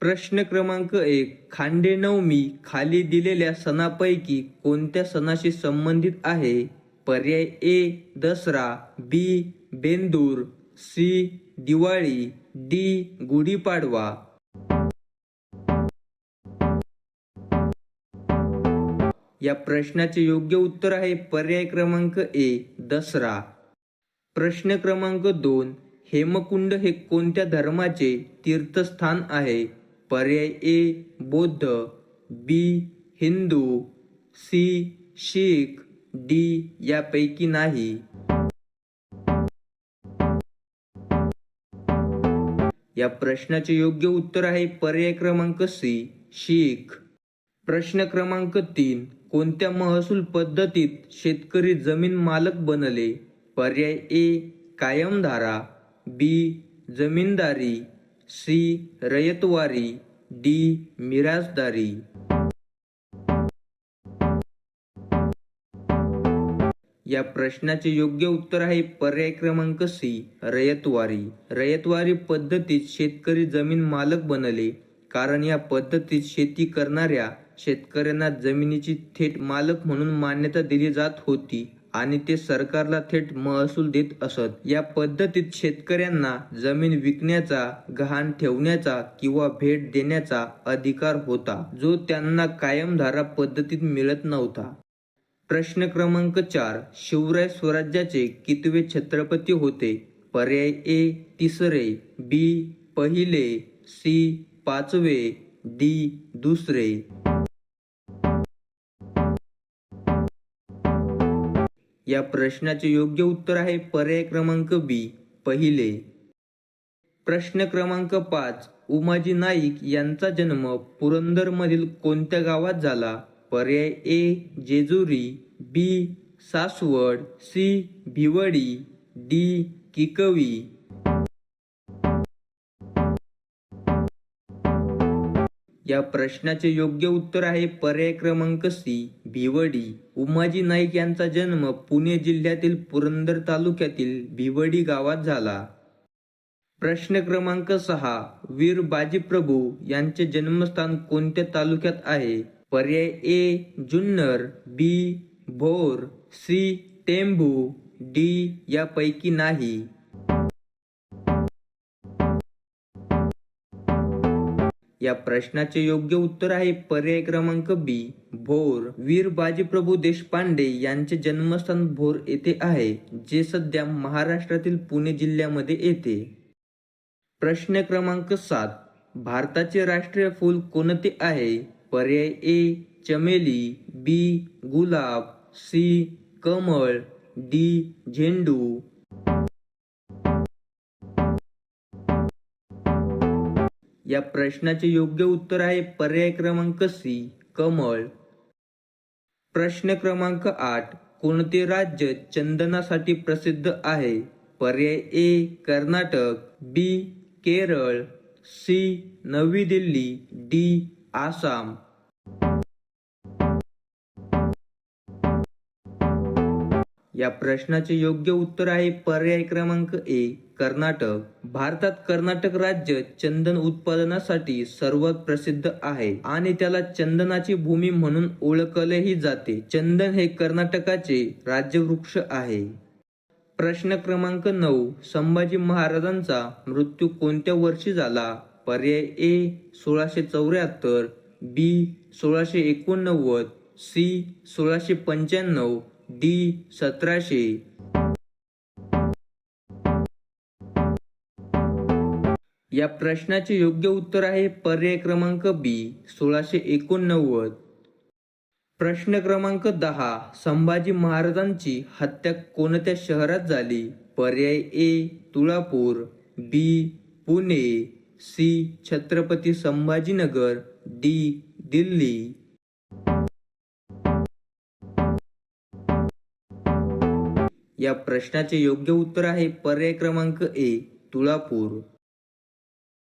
प्रश्न क्रमांक एक. खांडेनवमी खाली दिलेल्या सणापैकी कोणत्या सणाशी संबंधित आहे? पर्याय A Dasara B Bendur C Diwali D Gudi Padwa. या प्रश्नाचे योग्य उत्तर आहे पर्याय क्रमांक ए दसरा. प्रश्न क्रमांक दोन. हेमकुंड हे कोणत्या धर्माचे तीर्थस्थान आहे? पर्याय A Bauddha B Hindu C Sikh D यापैकी नाही. या प्रश्नाचे योग्य उत्तर आहे पर्याय क्रमांक सी शीख. प्रश्न क्रमांक तीन कोणत्या महसूल पद्धतीत शेतकरी जमीन मालक बनले? पर्याय ए कायमधारा. बी जमीनदारी. C ryotwari D मिराजदारी. या प्रश्नाचे योग्य उत्तर आहे पर्याय क्रमांक सी रयतवारी. रयतवारी पद्धतीत शेतकरी जमीन मालक बनले कारण या पद्धतीत शेती करणाऱ्या शेतकऱ्यांना जमिनीची थेट मालक म्हणून मान्यता दिली जात होती. आणि ते सरकारला थेट महसूल देत असत. या पद्धतीत शेतकऱ्यांना जमीन विकण्याचा गहाण ठेवण्याचा किंवा भेट देण्याचा अधिकार होता जो त्यांना कायमधारा पद्धतीत मिळत नव्हता. प्रश्न क्रमांक चार शिवराय स्वराज्याचे कितवे छत्रपती होते? पर्याय ए तिसरे बी पहिले सी पाचवे डी दुसरे. या प्रश्नाचे योग्य उत्तर आहे पर्याय क्रमांक बी पहिले. प्रश्न क्रमांक पाच उमाजी नाईक यांचा जन्म पुरंदरमधील कोणत्या गावात झाला? पर्याय A Jejuri B Saswad C Bhivadi D Kikvi. या प्रश्नाचे योग्य उत्तर आहे पर्याय क्रमांक सी भिवडी. उमाजी नाईक यांचा जन्म पुणे जिल्ह्यातील पुरंदर तालुक्यातील भिवडी गावात झाला. प्रश्न क्रमांक सहा वीर बाजीप्रभू यांचे जन्मस्थान कोणत्या तालुक्यात आहे? पर्याय A Junnar B Bhor C Tembhu D यापैकी नाही. या प्रश्नाचे योग्य उत्तर आहे पर्याय क्रमांक बी भोर. वीर बाजीप्रभू देशपांडे यांचे जन्मस्थान भोर येथे आहे जे सध्या महाराष्ट्रातील पुणे जिल्ह्यामध्ये येते. प्रश्न क्रमांक सात भारताचे राष्ट्रीय फूल कोणते आहे? पर्याय ए चमेली बी गुलाब सी कमळ डी झेंडू. या प्रश्नाचे योग्य उत्तर आहे पर्याय क्रमांक सी कमळ. प्रश्न क्रमांक आठ कोणते राज्य चंदनासाठी प्रसिद्ध आहे? पर्याय A Karnataka B Kerala C Navi Delhi D Assam. या प्रश्नाचे योग्य उत्तर आहे पर्याय क्रमांक ए कर्नाटक. भारतात कर्नाटक राज्य चंदन उत्पादनासाठी सर्वात प्रसिद्ध आहे आणि त्याला चंदनाची भूमी म्हणून ओळखलेही जाते. चंदन हे कर्नाटकाचे राज्यवृक्ष आहे. प्रश्न क्रमांक नऊ संभाजी महाराजांचा मृत्यू कोणत्या वर्षी झाला? पर्याय ए सोळाशे चौऱ्याहत्तर बी सोळाशे एकोणनव्वद सी सोळाशे पंच्याण्णव डी सतराशे. या प्रश्नाचे योग्य उत्तर आहे पर्याय क्रमांक बी सोळाशे एकोणनव्वद. प्रश्न क्रमांक दहा संभाजी महाराजांची हत्या कोणत्या शहरात झाली? पर्याय A Tulapur B Pune C Chhatrapati Sambhajinagar D Delhi. या प्रश्नाचे योग्य उत्तर आहे पर्याय क्रमांक ए तुळापूर.